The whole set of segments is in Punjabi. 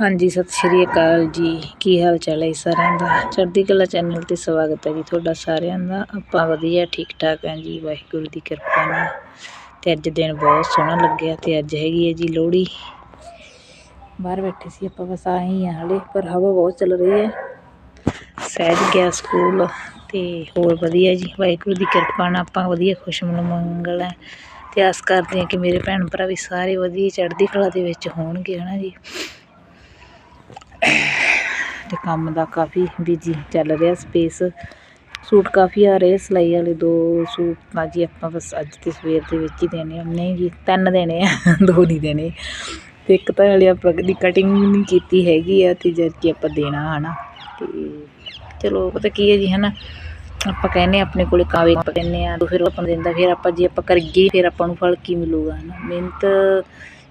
ਹਾਂਜੀ, ਸਤਿ ਸ਼੍ਰੀ ਅਕਾਲ ਜੀ। ਕੀ ਹਾਲ ਚਾਲ ਹੈ ਸਾਰਿਆਂ ਦਾ? ਚੜ੍ਹਦੀ ਕਲਾ ਚੈਨਲ ਤੇ ਸਵਾਗਤ ਹੈ ਜੀ ਤੁਹਾਡਾ ਸਾਰਿਆਂ ਦਾ। ਆਪਾਂ ਵਧੀਆ ਠੀਕ ਠਾਕ ਹਾਂ ਜੀ। ਵਾਹਿਗੁਰੂ ਦੀ ਕਿਰਪਾ ਨਾਲ। ਤੇ ਅੱਜ ਦਿਨ ਬਹੁਤ ਸੋਹਣਾ ਲੱਗਿਆ ਤੇ ਅੱਜ ਹੈਗੀ ਹੈ ਜੀ ਲੋਹੜੀ। ਬਾਹਰ ਬੈਠੇ ਸੀ ਆਪਾਂ, ਬਸ ਆਏ ਹੀ ਆ ਹਲੇ, ਪਰ ਹਵਾ ਬਹੁਤ ਚੱਲ ਰਹੀ ਹੈ। ਸਹਿਜ ਗਿਆ ਸਕੂਲ ਤੇ ਹੋਰ ਵਧੀਆ ਜੀ। ਵਾਹਿਗੁਰੂ ਦੀ ਕਿਰਪਾ ਨਾਲ ਆਪਾਂ ਵਧੀਆ ਖੁਸ਼ਮਨ ਮੰਗਲ ਹੈ। ਤੇ ਆਸ ਕਰਦੇ ਹਾਂ ਕਿ ਮੇਰੇ ਭੈਣ ਭਰਾ ਵੀ ਸਾਰੇ ਵਧੀਆ, ਚੜ੍ਹਦੀ ਕਲਾ ਦੇ ਵਿੱਚ ਹੋਣਗੇ, ਹਨਾ ਜੀ। ਤੇ ਕੰਮ ਦਾ ਕਾਫੀ ਬਿਜ਼ੀ ਚੱਲ ਰਿਹਾ ਸਪੇਸ ਸੂਟ ਕਾਫੀ ਆ ਰਹੇ, ਸਿਲਾਈ ਵਾਲੇ ਦੋ ਸੂਟ ਤਾਂ ਜੀ ਆਪਾਂ ਬਸ ਅੱਜ ਤੇ ਸਵੇਰ ਦੇ ਵਿੱਚ ਹੀ ਦੇਣੇ ਆ। ਨਹੀਂ ਜੀ, ਤਿੰਨ ਦੇਣੇ ਆ, ਦੋ ਨਹੀਂ ਦੇਣੇ। ਤੇ ਇੱਕ ਤਾਂ ਹਲੇ ਆਪਾਂ ਦੀ ਕਟਿੰਗ ਨਹੀਂ ਕੀਤੀ ਹੈਗੀ ਆ, ਤੇ ਜਦ ਕਿ ਆਪਾਂ ਦੇਣਾ ਹਨਾ। ਤੇ ਚਲੋ, ਪਤਾ ਕੀ ਹੈ ਜੀ, ਹਨਾ। ਆਪਾਂ ਕਹਿੰਦੇ ਆਪਣੇ ਕੋਲੇ ਕਾਵੇ ਆਪਾਂ ਕਹਿੰਦੇ ਆ ਫਿਰ ਆਪਾਂ ਨੂੰ ਦਿੰਦਾ, ਫਿਰ ਆਪਾਂ ਜੇ ਆਪਾਂ ਕਰੀਏ, ਫਿਰ ਆਪਾਂ ਨੂੰ ਫਲ ਕੀ ਮਿਲੂਗਾ, ਹਨਾ। ਮਿਹਨਤ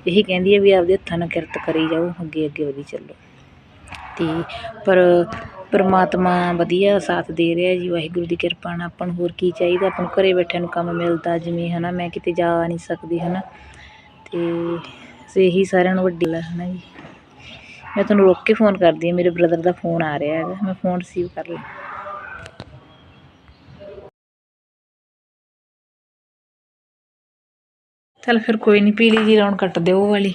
ਇਹੀ ਕਹਿੰਦੀ ਹੈ ਵੀ ਆਪਦੇ ਹੱਥਾਂ ਨਾਲ ਕਿਰਤ ਕਰੀ ਜਾਓ ਅੱਗੇ ਅੱਗੇ ਵਧੀ ਚੱਲੋ। ਤੇ ਪਰ ਪਰਮਾਤਮਾ ਵਧੀਆ ਸਾਥ ਦੇ ਰਿਹਾ ਜੀ, ਵਾਹਿਗੁਰੂ ਦੀ ਕਿਰਪਾ ਨਾਲ ਆਪਾਂ ਨੂੰ ਹੋਰ ਕੀ ਚਾਹੀਦਾ, ਆਪਾਂ ਨੂੰ ਘਰ ਬੈਠਿਆਂ ਨੂੰ ਕੰਮ ਮਿਲਦਾ ਜਿਵੇਂ ਹੈ ਨਾ ਮੈਂ ਕਿਤੇ ਜਾ ਨਹੀਂ ਸਕਦੀ ਹੈ ਹਨਾ। ਤੇ ਇਹੀ ਸਾਰਿਆਂ ਨੂੰ ਵੱਡੀ ਗੱਲ ਹੈ ਨਾ ਜੀ। ਮੈਂ ਤੁਹਾਨੂੰ ਰੋਕ ਕੇ ਫੋਨ ਕਰਦੀ ਹਾਂ, ਮੇਰੇ ਬ੍ਰਦਰ ਦਾ ਫੋਨ ਆ ਰਿਹਾ ਹੈਗਾ, ਮੈਂ ਫੋਨ ਰਿਸੀਵ ਕਰ ਲਾਂ। ਚਲ ਫਿਰ ਕੋਈ ਨਹੀਂ ਪੀਲੀ ਜੀ ਰੌਣ ਕੱਟ ਦਿਓ ਉਹ ਵਾਲੀ।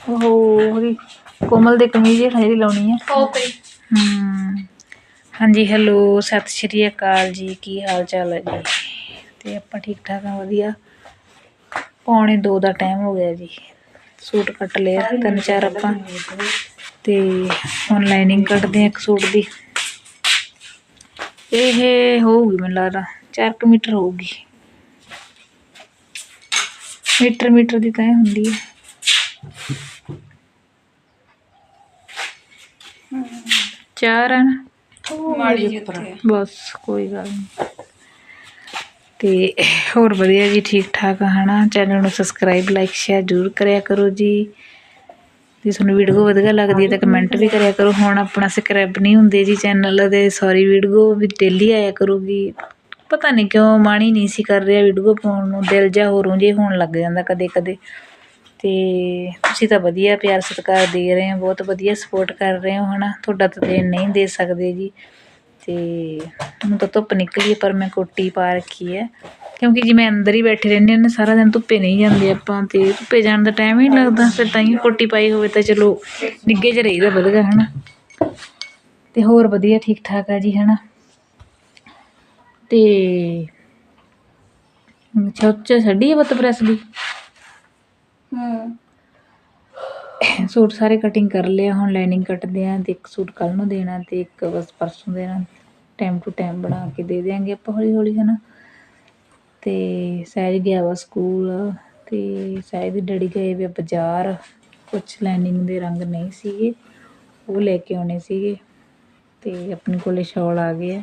ਓਹੋ, ਉਹਦੀ ਕੋਮਲ ਦੇ ਕਮੀਜ਼ ਜਿਹੜੀ ਲਾਉਣੀ ਹੈ ਓਕੇ ਹਮ ਹਾਂਜੀ ਹੈਲੋ ਸਤਿ ਸ਼੍ਰੀ ਅਕਾਲ ਜੀ ਕੀ ਹਾਲ ਚਾਲ ਹੈ ਜੀ? ਤੇ ਆਪਾਂ ਠੀਕ ਠਾਕ ਆ ਵਧੀਆ। ਪੌਣੇ 2 ਦਾ ਟਾਈਮ ਹੋ ਗਿਆ ਜੀ। ਸੂਟ ਕੱਟ ਲਿਆ ਤਿੰਨ ਚਾਰ ਆਪਾਂ। ਤੇ ਹੁਣ ਲਾਈਨਿੰਗ ਕੱਟਦੇ ਆ ਇੱਕ ਸੂਟ ਦੀ। ਇਹ ਹੋਊਗੀ ਮੈਨੂੰ ਲੱਗਦਾ 4 ਮੀਟਰ ਹੋਊਗੀ। ਮੀਟਰ ਮੀਟਰ ਦੀ ਤਾਂ ਹੁੰਦੀ ਹੈ ਚਾਰ ਹੈ ਨਾ। ਮਾੜੀ ਜਿਹੀ ਉੱਥੇ ਬਸ ਕੋਈ ਗੱਲ ਨਹੀਂ ਤੇ ਹੋਰ ਵਧੀਆ ਜੀ ਠੀਕ ਠਾਕ ਆ ਹਨਾ? ਚੈਨਲ ਨੂੰ ਸਬਸਕ੍ਰਾਈਬ ਲਾਈਕ ਸ਼ੇਅਰ ਜ਼ਰੂਰ ਕਰਿਆ ਕਰੋ ਜੀ। ਜੇ ਤੁਹਾਨੂੰ ਵੀਡੀਓ ਵਧੀਆ ਲੱਗਦੀ ਹੈ ਤਾਂ ਕਮੈਂਟ ਵੀ ਕਰਿਆ ਕਰੋ। ਹੁਣ ਆਪਣਾ ਸਬਸਕ੍ਰਾਈਬ ਨਹੀਂ ਹੁੰਦੇ ਜੀ ਚੈਨਲ ਦੇ ਸੌਰੀ ਵੀਡੀਓ ਵੀ ਡੇਲੀ ਆਇਆ ਕਰੂਗੀ। ਪਤਾ ਨਹੀਂ ਕਿਉਂ ਹੀ ਨਹੀਂ ਸੀ ਕਰ ਰਿਹਾ ਵੀਡੀਓ ਪਾਉਣ ਨੂੰ। ਦਿਲ ਜਾ ਹੋਰੋਂ ਜੇ ਹੋਣ ਲੱਗ ਜਾਂਦਾ ਕਦੇ ਕਦੇ ਅਤੇ ਤੁਸੀਂ ਤਾਂ ਵਧੀਆ ਪਿਆਰ ਸਤਿਕਾਰ ਦੇ ਰਹੇ ਹੋ, ਬਹੁਤ ਵਧੀਆ ਸਪੋਰਟ ਕਰ ਰਹੇ ਹੋ ਹੈ ਨਾ ਤੁਹਾਡਾ ਤਾਂ ਦੇਣ ਨਹੀਂ ਦੇ ਸਕਦੇ ਜੀ। ਅਤੇ ਹੁਣ ਤਾਂ ਧੁੱਪ ਨਿਕਲੀ ਪਰ ਮੈਂ ਕੋਟੀ ਪਾ ਰੱਖੀ ਹੈ। ਕਿਉਂਕਿ ਜੇ ਮੈਂ ਅੰਦਰ ਹੀ ਬੈਠੇ ਰਹਿੰਦੇ ਹਾਂ ਨਾ ਸਾਰਾ ਦਿਨ ਧੁੱਪੇ ਨਹੀਂ ਜਾਂਦੇ ਆਪਾਂ ਅਤੇ ਧੁੱਪੇ ਜਾਣ ਦਾ ਟਾਈਮ ਹੀ ਨਹੀਂ ਲੱਗਦਾ। ਫਿਰ ਤਾਂ ਹੀ ਕੋਟੀ ਪਾਈ ਹੋਵੇ ਤਾਂ ਚਲੋ ਨਿੱਘੇ 'ਚ ਰਹੀਦਾ ਵਧੀਆ ਨਾ ਅਤੇ ਹੋਰ ਵਧੀਆ ਠੀਕ ਠਾਕ ਆ ਜੀ, ਹਨਾ? ਤੇ ਛੋਚ ਛੱਡੀ ਹੈ ਬੱਤ ਪ੍ਰੈਸ ਦੀ? ਹੂੰ। ਸੂਟ ਸਾਰੇ ਕਟਿੰਗ ਕਰ ਲਿਆ ਹੁਣ ਲਾਈਨਿੰਗ ਕੱਟਦੇ ਆ ਤੇ ਇੱਕ ਸੂਟ ਕੱਲ ਨੂੰ ਦੇਣਾ ਤੇ ਇੱਕ ਬਸ ਪਰਸੋਂ ਦੇਣਾ ਟਾਈਮ ਟੂ ਟਾਈਮ ਬਣਾ ਕੇ ਦੇ ਦਿਆਂਗੇ ਆਪਾਂ ਹੌਲੀ ਹੌਲੀ ਹਨਾ। ਤੇ ਸਹਿਜ ਗਿਆ ਵਾ ਸਕੂਲ ਤੇ ਸਹਿਜ ਦੇ ਡੈਡੀ ਗਏ ਵੇ ਬਾਜ਼ਾਰ, ਕੁਛ ਲਾਈਨਿੰਗ ਦੇ ਰੰਗ ਨਹੀਂ ਸੀਗੇ, ਉਹ ਲੈ ਕੇ ਆਉਣੇ ਸੀਗੇ ਤੇ ਆਪਣੇ ਕੋਲੇ ਸ਼ਾਲ ਆ ਗਏ ਆ।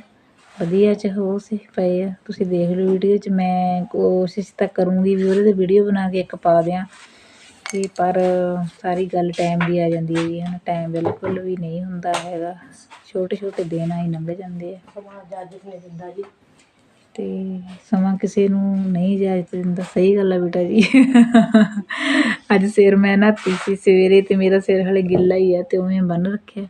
ਵਧੀਆ ਚ ਹੋ ਸੀ, ਪਏ ਆ। ਤੁਸੀਂ ਦੇਖ ਲਓ ਵੀਡੀਓ ਚ, ਮੈਂ ਕੋਸ਼ਿਸ਼ ਤਾਂ ਕਰੂੰਗੀ ਵੀ ਉਹਦੇ ਤੇ ਵੀਡੀਓ ਬਣਾ ਕੇ ਇੱਕ ਪਾ ਦਿਆਂ। ਤੇ ਪਰ ਸਾਰੀ ਗੱਲ ਟਾਈਮ ਦੀ ਆ ਜਾਂਦੀ ਹੈ ਜੀ ਹਨਾ ਟਾਈਮ ਬਿਲਕੁਲ ਵੀ ਨਹੀਂ ਹੁੰਦਾ ਹੈਗਾ। ਛੋਟੇ ਛੋਟੇ ਦਿਨ ਆਈ ਲੰਘ ਜਾਂਦੇ ਆ। ਤੇ ਸਮਾਂ ਕਿਸੇ ਨੂੰ ਨਹੀਂ ਇਜਾਜ਼ਤ ਦਿੰਦਾ। ਸਹੀ ਗੱਲ ਆ ਬੇਟਾ ਜੀ। ਅੱਜ ਸਿਰ ਮੈਂ ਨਹਾਤੀ ਸੀ ਸਵੇਰੇ ਤੇ ਮੇਰਾ ਸਿਰ ਹਲੇ ਗਿੱਲਾ ਹੀ ਆ ਤੇ ਉਵੇਂ ਬੰਨ ਰੱਖਿਆ।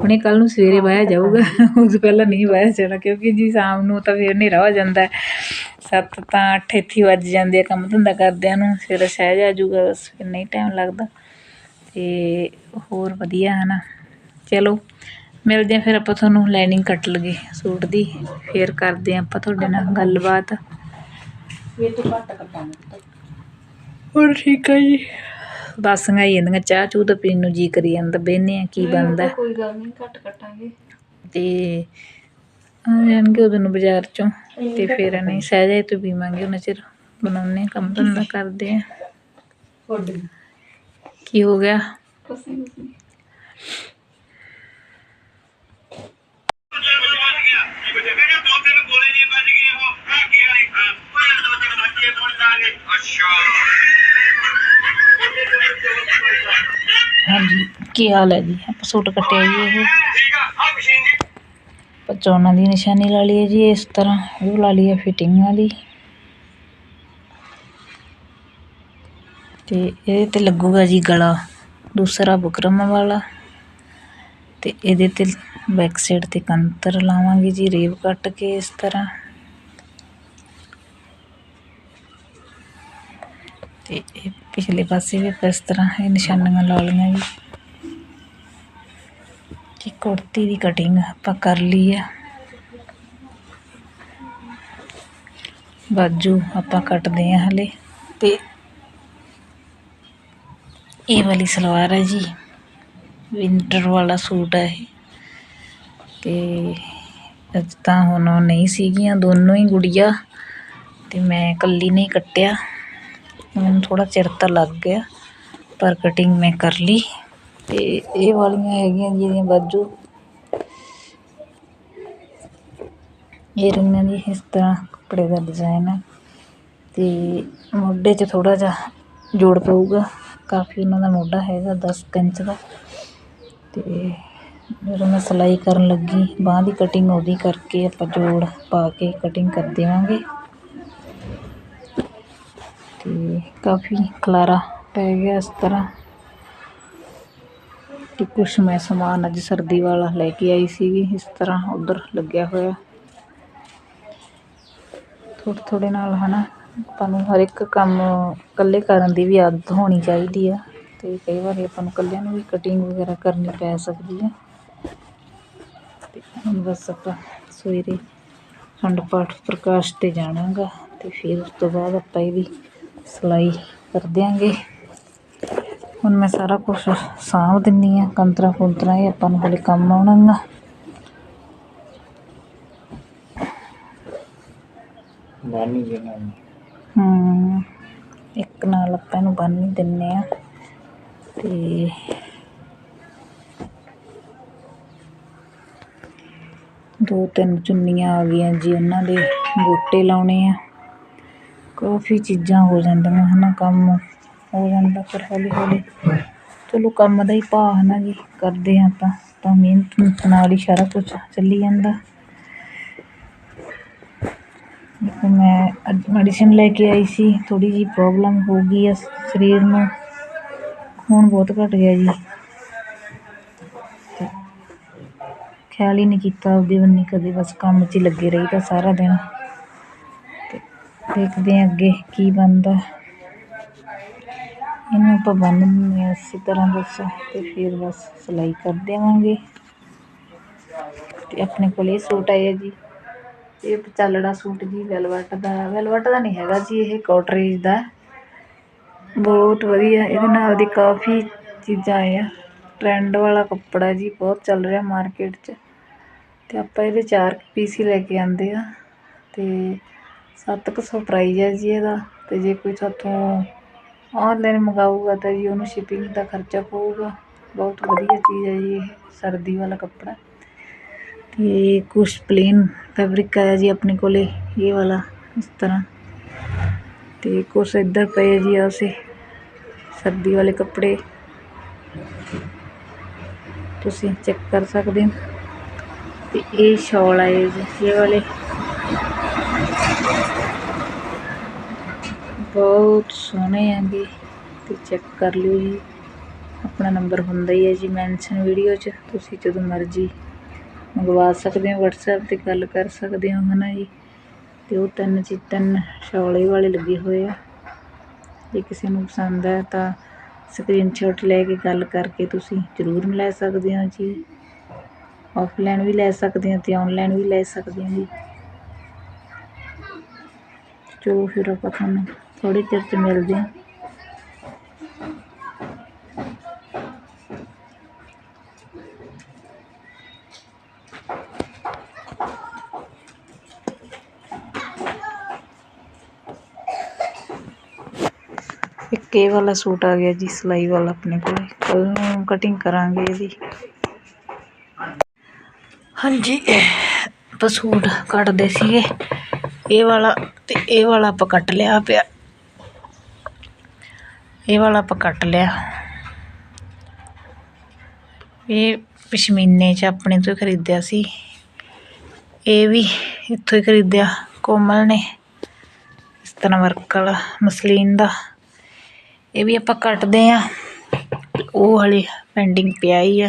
ਹੁਣੇ ਕੱਲ ਨੂੰ ਸਵੇਰੇ ਵਾਇਆ ਜਾਊਗਾ। ਉਸ ਤੋਂ ਪਹਿਲਾਂ ਨਹੀਂ ਵਾਇਆ ਜਾਣਾ ਕਿਉਂਕਿ ਜੀ ਸ਼ਾਮ ਨੂੰ ਤਾਂ ਫਿਰ ਹਨੇਰਾ ਹੋ ਜਾਂਦਾ ਹੈ। ਸੱਤ ਤਾਂ ਅੱਠ ਇੱਥੇ ਹੀ ਵੱਜ ਜਾਂਦੇ ਆ ਕੰਮ ਧੰਦਾ ਕਰਦਿਆਂ ਨੂੰ ਫਿਰ ਸਹਿਜ ਆ ਜਾਊਗਾ ਬਸ ਫਿਰ ਨਹੀਂ ਟਾਈਮ ਲੱਗਦਾ। ਤੇ ਹੋਰ ਵਧੀਆ ਹੈ ਨਾ ਚਲੋ ਮਿਲਦੇ ਆ ਫਿਰ ਆਪਾਂ ਤੁਹਾਨੂੰ ਲਾਈਨਿੰਗ ਕੱਟ ਲਗੇ ਸੂਟ ਦੀ ਫਿਰ ਕਰਦੇ ਆ ਆਪਾਂ ਤੁਹਾਡੇ ਨਾਲ ਗੱਲਬਾਤ। ਇਹ ਤੋਂ ਘੱਟ ਕੱਟਾਂਗੇ ਹੋਰ ਠੀਕ ਆ ਜੀ। ਬਸ ਸੰਗਾਈ ਜਾਂਦੀਆਂ ਚਾਹ ਚੂਹ ਤਾਂ ਪੀਣ ਨੂੰ ਜੀ ਕਰੀ ਜਾਂਦਾ ਬਹਿੰਦੇ ਆ ਕੀ ਬਣਦਾ? ਕੋਈ ਗੱਲ ਨਹੀਂ ਘੱਟ ਕੱਟਾਂਗੇ। ਤੇ ਆ ਜਾਣਗੇ ਉਦੋਂ ਨੂੰ ਬਾਜ਼ਾਰ ਚੋਂ ਤੇ ਫਿਰ ਨਹੀਂ ਸਹਿਜੇ ਤੋਂ ਪੀਵਾਂਗੇ ਉਹਨਾਂ ਚਿਰ ਬਣਾਉਨੇ ਕੰਮ ਧੰਦਾ ਕਰਦੇ ਆ। ਕੀ ਹੋ ਗਿਆ? ਕੁਛ ਨਹੀਂ ਕੁਛ ਨਹੀਂ। ਹਾਂਜੀ, ਕੀ ਹਾਲ ਹੈ ਜੀ? ਆਪਾਂ ਸੂਟ ਕੱਟਿਆ ਜੀ ਇਹ। ਆਪਾਂ ਚੋਣਾਂ ਦੀ ਨਿਸ਼ਾਨੀ ਲਾ ਲਈ ਹੈ ਜੀ ਇਸ ਤਰ੍ਹਾਂ। ਉਹ ਲਾ ਲਈ ਹੈ ਫਿਟਿੰਗ ਵਾਲੀ। ਤੇ ਇਹਦੇ ਤੇ ਲੱਗੂਗਾ ਜੀ ਗਲਾ, ਦੂਸਰਾ ਬੁਕਰਮ ਵਾਲਾ। ਤੇ ਇਹਦੇ ਤੇ ਬੈਕ ਸਾਈਡ ਤੇ ਕੰਤਰ ਲਾਵਾਂਗੇ ਜੀ, ਰੇਵ ਕੱਟ ਕੇ ਇਸ ਤਰ੍ਹਾਂ ਤੇ ਇਹ ਪਿਛਲੇ ਪਾਸੇ ਵੀ ਆਪਾਂ ਇਸ ਤਰ੍ਹਾਂ ਇਹ ਨਿਸ਼ਾਨੀਆਂ ਲਾ ਲਈਆਂ ਜੀ ਕਿ ਕੁੜਤੀ ਦੀ ਕਟਿੰਗ ਆਪਾਂ ਕਰ ਲਈ ਆ। ਬਾਜੂ ਆਪਾਂ ਕੱਟਦੇ ਆ ਹਲੇ। ਤੇ ਇਹ ਵਾਲੀ ਸਲਵਾਰ ਹੈ ਜੀ ਵਿੰਟਰ ਵਾਲਾ ਸੂਟ ਹੈ ਇਹ। ਤੇ ਅੱਜ ਤਾਂ ਹੁਣ ਨਹੀਂ ਸੀਗੀਆਂ, ਦੋਨੋਂ ਹੀ ਗੁੜੀਆ। ਤੇ ਮੈਂ ਇਕੱਲੀ ਨਹੀਂ ਕੱਟਿਆ। ਮੈਨੂੰ ਥੋੜਾ ਚਿਰ ਤਾਂ ਲੱਗ ਗਿਆ, ਪਰ ਕਟਿੰਗ ਮੈਂ ਕਰ ਲਈ ਤੇ ਇਹ ਵਾਲੀਆਂ ਹੈਗੀਆਂ ਜੀ ਇਹਦੀਆਂ ਬਾਜੂ। ਇਹ ਰੰਗਾਂ ਦੀ ਇਸ ਤਰ੍ਹਾਂ ਕੱਪੜੇ ਦਾ ਡਿਜ਼ਾਈਨ ਹੈ ਤੇ ਮੋਢੇ 'ਚ ਥੋੜਾ ਜਿਹਾ ਜੋੜ ਪਊਗਾ, ਕਾਫੀ ਉਹਨਾਂ ਦਾ ਮੋਢਾ ਹੈਗਾ 10 ਇੰਚ ਦਾ। ਤੇ ਜਦੋਂ ਮੈਂ ਸਿਲਾਈ ਕਰਨ ਲੱਗੀ, ਬਾਂਹ ਦੀ ਕਟਿੰਗ ਉਹਦੀ ਕਰਕੇ ਆਪਾਂ ਜੋੜ ਪਾ ਕੇ ਕਟਿੰਗ ਕਰ ਦੇਵਾਂਗੇ। ਤੇ ਕਾਫੀ ਖਲਾਰਾ ਪੈ ਗਿਆ ਇਸ ਤਰ੍ਹਾਂ। ਤੇ ਕੁਛ ਮੈਂ ਸਮਾਨ ਅੱਜ ਸਰਦੀ ਵਾਲਾ ਲੈ ਕੇ ਆਈ ਸੀਗੀ, ਇਸ ਤਰ੍ਹਾਂ ਉਧਰ ਲੱਗਿਆ ਹੋਇਆ। ਥੋੜ੍ਹੇ ਥੋੜ੍ਹੇ ਨਾਲ ਹਨਾ, ਆਪਾਂ ਨੂੰ ਹਰ ਇੱਕ ਕੰਮ ਇਕੱਲੇ ਕਰਨ ਦੀ ਵੀ ਆਦਤ ਹੋਣੀ ਚਾਹੀਦੀ ਆ। ਤੇ ਕਈ ਵਾਰੀ ਆਪਾਂ ਨੂੰ ਇਕੱਲਿਆਂ ਨੂੰ ਵੀ ਕਟਿੰਗ ਵਗੈਰਾ ਕਰਨੀ ਪੈ ਸਕਦੀ ਆ। ਤੇ ਹੁਣ ਬਸ ਆਪਾਂ ਸਵੇਰੇ ਖੰਡ ਪਾਠ ਪ੍ਰਕਾਸ਼ ਤੇ ਜਾਣਾਗਾ, ਤੇ ਫਿਰ ਉਸ ਤੋਂ ਬਾਅਦ ਆਪਾਂ ਇਹਦੀ ਸਿਲਾਈ ਕਰ ਦਿਆਂਗੇ। ਹੁਣ ਮੈਂ ਸਾਰਾ ਕੁਝ ਸਾਂਭ ਦਿੰਨੀ ਆ ਕੰਤਰਾ ਕੁੰਤਰਾ ਇਹ ਆਪਾਂ ਨੂੰ ਹਲੇ ਕੰਮ ਆਉਣਾ ਗਾ। ਬਾਨੀ ਦੇਣਾ ਹਮ ਇੱਕ ਨਾਲ ਆਪਾਂ ਇਹਨੂੰ ਬੰਨ ਹੀ ਦਿੰਨੇ ਆ। ਤੇ ਦੋ ਤਿੰਨ ਚੁੰਨੀਆਂ ਆ ਗਈਆਂ ਜੀ ਉਹਨਾਂ ਦੇ ਗੋਟੇ ਲਾਉਣੇ ਆ। ਕਾਫੀ ਚੀਜ਼ਾਂ ਹੋ ਜਾਂਦੀਆਂ ਹੈ ਨਾ ਕੰਮ ਹੋ ਜਾਂਦਾ ਫਿਰ ਹੌਲੀ ਹੌਲੀ ਚਲੋ ਕੰਮ ਦਾ ਹੀ ਭਾਅ ਹੈ ਨਾ ਜੀ, ਕਰਦੇ ਹਾਂ ਆਪਾਂ, ਤਾਂ ਮਿਹਨਤ ਨਾਲ ਹੀ ਸਾਰਾ ਕੁਝ ਚੱਲੀ ਜਾਂਦਾ। ਮੈਂ ਅੱਜ ਮੈਡੀਸਿਨ ਲੈ ਕੇ ਆਈ ਸੀ ਥੋੜੀ ਜੀ ਪ੍ਰੋਬਲਮ ਹੋ ਗਈ ਆ ਸਰੀਰ ਨੂੰ, ਖੂਨ ਬਹੁਤ ਘਟ ਗਿਆ ਜੀ। ਖਿਆਲ ਹੀ ਨਹੀਂ ਕੀਤਾ ਉਹਦੇ ਬੰਨੀ ਕਦੇ ਬਸ ਕੰਮ 'ਚ ਹੀ ਲੱਗੇ ਰਹੀ ਤਾਂ ਸਾਰਾ ਦਿਨ। ਦੇਖਦੇ ਹਾਂ ਅੱਗੇ ਕੀ ਬਣਦਾ। ਇਹਨੂੰ ਆਪਾਂ ਬੰਨ ਦਿੰਦੇ ਹਾਂ ਇਸੇ ਤਰ੍ਹਾਂ ਬਸ ਤੇ ਫਿਰ ਬਸ ਸਿਲਾਈ ਕਰ ਦੇਵਾਂਗੇ। ਤੇ ਆਪਣੇ ਕੋਲ ਇਹ ਸੂਟ ਆਇਆ ਜੀ। ਇਹ ਪਚਾਲੜਾ ਸੂਟ ਜੀ, ਵੈਲਵਟ ਦਾ। ਵੈਲਵਟ ਦਾ ਨਹੀਂ ਹੈਗਾ ਜੀ, ਇਹ ਕੋਟਰੇਜ ਦਾ। ਬਹੁਤ ਵਧੀਆ, ਇਹਦੇ ਨਾਲ ਦੀ ਕਾਫੀ ਚੀਜ਼ਾਂ ਆਏ ਆ ਟਰੈਂਡ ਵਾਲਾ ਕੱਪੜਾ ਜੀ, ਬਹੁਤ ਚੱਲ ਰਿਹਾ ਮਾਰਕੀਟ 'ਚ। ਤੇ ਆਪਾਂ ਇਹਦੇ ਚਾਰ ਪੀਸ ਹੀ ਲੈ ਕੇ ਆਂਦੇ ਆ ਤੇ 700 ਪ੍ਰਾਈਜ਼ ਹੈ ਜੀ ਇਹਦਾ ਤੇ ਜੇ ਕੋਈ ਸਾਥੋਂ ਆਨਲਾਈਨ ਮੰਗਾਊਗਾ ਤਾਂ ਜੀ ਉਹਨੂੰ ਸ਼ਿਪਿੰਗ ਦਾ ਖਰਚਾ ਪਊਗਾ ਬਹੁਤ ਵਧੀਆ ਚੀਜ਼ ਹੈ ਜੀ ਇਹ ਸਰਦੀ ਵਾਲਾ ਕੱਪੜਾ ਤੇ ਕੁਛ ਪਲੇਨ ਫੈਬਰਿਕ ਆਇਆ ਜੀ ਆਪਣੇ ਕੋਲੇ ਇਹ ਵਾਲਾ ਇਸ ਤਰ੍ਹਾਂ ਤੇ ਕੁਛ ਇੱਧਰ ਪਏ ਜੀ ਆਸੇ ਸਰਦੀ ਵਾਲੇ ਕੱਪੜੇ ਤੁਸੀਂ ਚੈੱਕ ਕਰ ਸਕਦੇ ਹੋ ਤੇ ਇਹ ਸ਼ਾਲ ਆਏ ਜੀ ਇਹ ਵਾਲੇ ਬਹੁਤ ਸੋਹਣੇ ਆਂਗੇ ਤੇ ਚੈੱਕ ਕਰ ਲਿਓ ਜੀ। ਆਪਣਾ ਨੰਬਰ ਹੁੰਦਾ ਹੀ ਹੈ ਜੀ ਮੈਂਸ਼ਨ ਵੀਡੀਓ 'ਚ, ਤੁਸੀਂ ਜਦੋਂ ਮਰਜ਼ੀ ਮੰਗਵਾ ਸਕਦੇ ਹੋ, WhatsApp ਤੇ ਗੱਲ ਕਰ ਸਕਦੇ ਹੋ, ਹਨਾ ਜੀ। ਤੇ ਉਹ ਤਿੰਨ ਚੀ, ਤਿੰਨ ਸ਼ੌਲੇ ਵਾਲੇ ਲੱਗੇ ਹੋਏ ਆ। ਜੇ ਕਿਸੇ ਨੂੰ ਪਸੰਦ ਹੈ ਤਾਂ ਸਕਰੀਨਸ਼ਾਟ ਲੈ ਕੇ ਗੱਲ ਕਰਕੇ ਤੁਸੀਂ ਜ਼ਰੂਰ ਲੈ ਸਕਦੇ ਹੋ ਜੀ। ਆਫਲਾਈਨ ਵੀ ਲੈ ਸਕਦੇ ਹੋ ਤੇ ਆਨਲਾਈਨ ਵੀ ਲੈ ਸਕਦੇ ਹੋ ਜੀ। ਚਲੋ ਫਿਰ ਆਪਾਂ ਤੁਹਾਨੂੰ ਥੋੜੀ ਚਿਰ ਚ ਮਿਲਦੇ ਹਾਂ ਇੱਕ ਇਹ ਵਾਲਾ ਸੂਟ ਆ ਗਿਆ ਜੀ, ਸਿਲਾਈ ਵਾਲਾ ਆਪਣੇ ਕੋਲ। ਕੱਲ ਨੂੰ ਕਟਿੰਗ ਕਰਾਂਗੇ ਇਹਦੀ। ਹਾਂਜੀ, ਆਪਾਂ ਸੂਟ ਕੱਟਦੇ ਸੀਗੇ। ਇਹ ਵਾਲਾ ਤੇ ਇਹ ਵਾਲਾ ਆਪਾਂ ਕੱਟ ਲਿਆ ਪਿਆ। ਇਹ ਵਾਲਾ ਆਪਾਂ ਕੱਟ ਲਿਆ। ਇਹ ਪਸ਼ਮੀਨੇ ਚ ਆਪਣੇ ਤੋਂ ਹੀ ਖਰੀਦਿਆ ਸੀ। ਇਹ ਵੀ ਇੱਥੋਂ ਹੀ ਖਰੀਦਿਆ, ਕੋਮਲ ਨੇ। ਇਸ ਤਰ੍ਹਾਂ ਵਰਕ ਵਾਲਾ, ਮਸਲੀਨ ਦਾ। ਇਹ ਵੀ ਆਪਾਂ ਕੱਟਦੇ ਆ ਉਹ ਹਲੇ ਪੈਂਡਿੰਗ ਪਿਆ ਹੀ ਆ।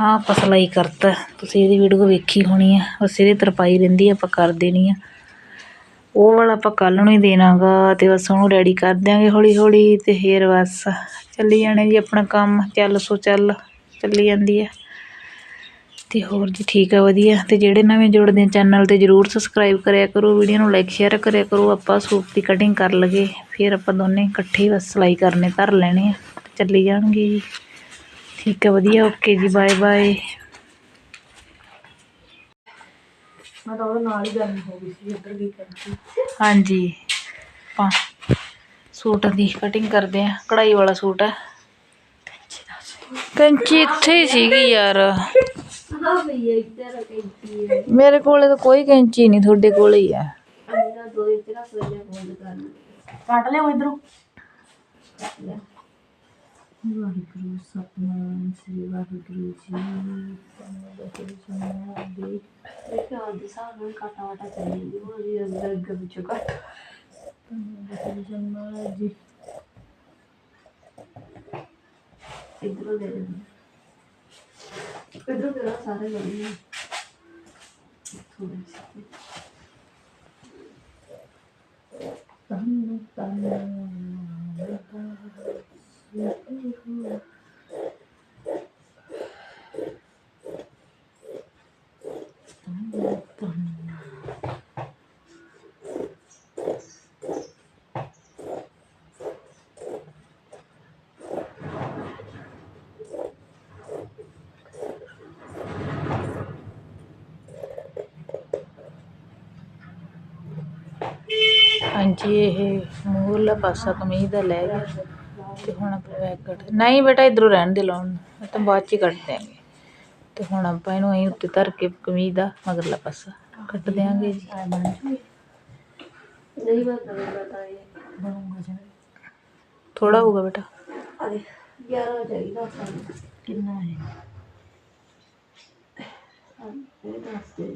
ਹਾਂ ਆਪਾਂ ਸਿਲਾਈ ਕਰਤਾ। ਤੁਸੀਂ ਇਹਦੀ ਵੀਡੀਓ ਵੇਖੀ ਹੋਣੀ ਆ। ਬਸ ਇਹਦੀ ਤਰਪਾਈ ਰਹਿੰਦੀ ਆਪਾਂ ਕਰ ਦੇਣੀ ਆ। ਉਹ ਵਾਲਾ ਆਪਾਂ ਕੱਲ੍ਹ ਨੂੰ ਹੀ ਦੇਣਾ ਗਾ ਅਤੇ ਬਸ ਉਹਨੂੰ ਰੈਡੀ ਕਰ ਦਿਆਂਗੇ ਹੌਲੀ ਹੌਲੀ ਅਤੇ ਫਿਰ ਬਸ ਚੱਲੀ ਜਾਣੇ ਜੀ ਆਪਣਾ ਕੰਮ, ਚੱਲ ਸੋ ਚੱਲ, ਚੱਲੀ ਜਾਂਦੀ ਹੈ ਅਤੇ ਹੋਰ ਜੀ ਠੀਕ ਆ, ਵਧੀਆ। ਅਤੇ ਜਿਹੜੇ ਨਵੇਂ ਜੁੜਦੇ ਚੈਨਲ ਤੇ ਜਰੂਰ ਸਬਸਕ੍ਰਾਈਬ ਕਰਿਆ ਕਰੋ, ਵੀਡੀਓ ਨੂੰ ਲਾਈਕ ਸ਼ੇਅਰ ਕਰਿਆ ਕਰੋ, ਆਪਾਂ ਸੂਟ ਦੀ ਕਟਿੰਗ ਕਰ ਲਗੇ ਫਿਰ ਆਪਾਂ ਦੋਨੇ ਇਕੱਠੇ ਹੀ ਬਸ ਸਿਲਾਈ ਕਰਨੇ, ਧਰ ਲੈਣੇ ਆ ਚੱਲੀ ਜਾਣਗੇ ਜੀ। ਠੀਕ ਆ, ਵਧੀਆ ਓਕੇ ਜੀ ਬਾਏ ਬਾਏ ਮੈਂ ਤਾਂ ਉਹਦੇ ਨਾਲ ਹੀ ਗੱਲ ਹੋ ਗਈ ਸੀ ਇੱਧਰ ਦੀ ਕਰਦੀ ਹਾਂਜੀ। ਆਪਾਂ ਸੂਟ ਦੀ ਕਟਿੰਗ ਕਰਦੇ ਆ ਕਢਾਈ ਵਾਲਾ ਸੂਟ ਹੈ। ਕੈਂਚੀ ਇੱਥੇ ਹੀ ਸੀਗੀ ਯਾਰ। ਹਾਂ ਭਈਆ ਇੱਧਰ ਕੈਂਚੀ ਹੈ। ਮੇਰੇ ਕੋਲੇ ਤਾਂ ਕੋਈ ਕੈਂਚੀ ਨਹੀਂ ਤੁਹਾਡੇ ਕੋਲੇ ਹੀ ਆ ਅੰਨਾ ਦੋ ਇੱਧਰ ਰੱਖ ਲੈ ਬੰਦ ਕਰ ਕੱਟ ਲਿਓ ਇਧਰੋਂ। ਵਾਹਿਗੁਰੂ ਸਤਨਾਮ ਸ੍ਰੀ ਵਾਹਿਗੁਰੂ ਜੀ ਇਹ ਖਿਆਲ ਦੇ ਹਿਸਾਬ ਨਾਲ ਕਾਟਾ ਵਾਟਾ ਚੱਲੀ ਜਾਂਦੀ ਉਹ ਜੀ ਅੰਦਰ ਅੱਗੇ ਵਿੱਚੋਂ ਕੱਟ ਜੀ ਇਧਰੋਂ ਦੇ ਦੇ ਇਧਰੋਂ ਦੇ ਸਾਰੇ ਲੱਗੇ ਥੋੜੇ ਜਿਹੇ ਤਨ ਹਾਂਜੀ ਇਹ ਮੂਹਰਲਾ ਪਾਸਾ ਕਮੀਜ਼ ਦਾ ਲੈ ਗਿਆ। ਤੇ ਹੁਣ ਆਪਾਂ ਬੈਕ ਕੱਟ ਨਹੀਂ ਬੇਟਾ ਇਧਰੋਂ ਰਹਿਣ ਦੇ ਲਾਉਣ ਨੂੰ ਇਹ ਤਾਂ ਬਾਅਦ ਚ ਹੀ ਕੱਟ ਦਿਆਂਗੇ ਤੇ ਹੁਣ ਆਪਾਂ ਇਹਨੂੰ ਐਂ ਉੱਤੇ ਧਰ ਕੇ ਕਮੀਜ਼ ਦਾ ਮਗਰਲਾ ਪਾਸਾ ਕੱਟ ਦਿਆਂਗੇ ਜੀ ਨਹੀਂ ਬੰਦਾ ਬਤਾ ਇਹ ਬਣੂਗਾ ਜਿਵੇਂ ਥੋੜਾ ਹੋਊਗਾ ਬੇਟਾ ਅਰੇ 11 ਹੋ ਜਾਏਗੀ ਨਾ ਸਾਨੂੰ ਕਿੰਨਾ ਹੈ ਇਹ ਦੱਸ ਦੇ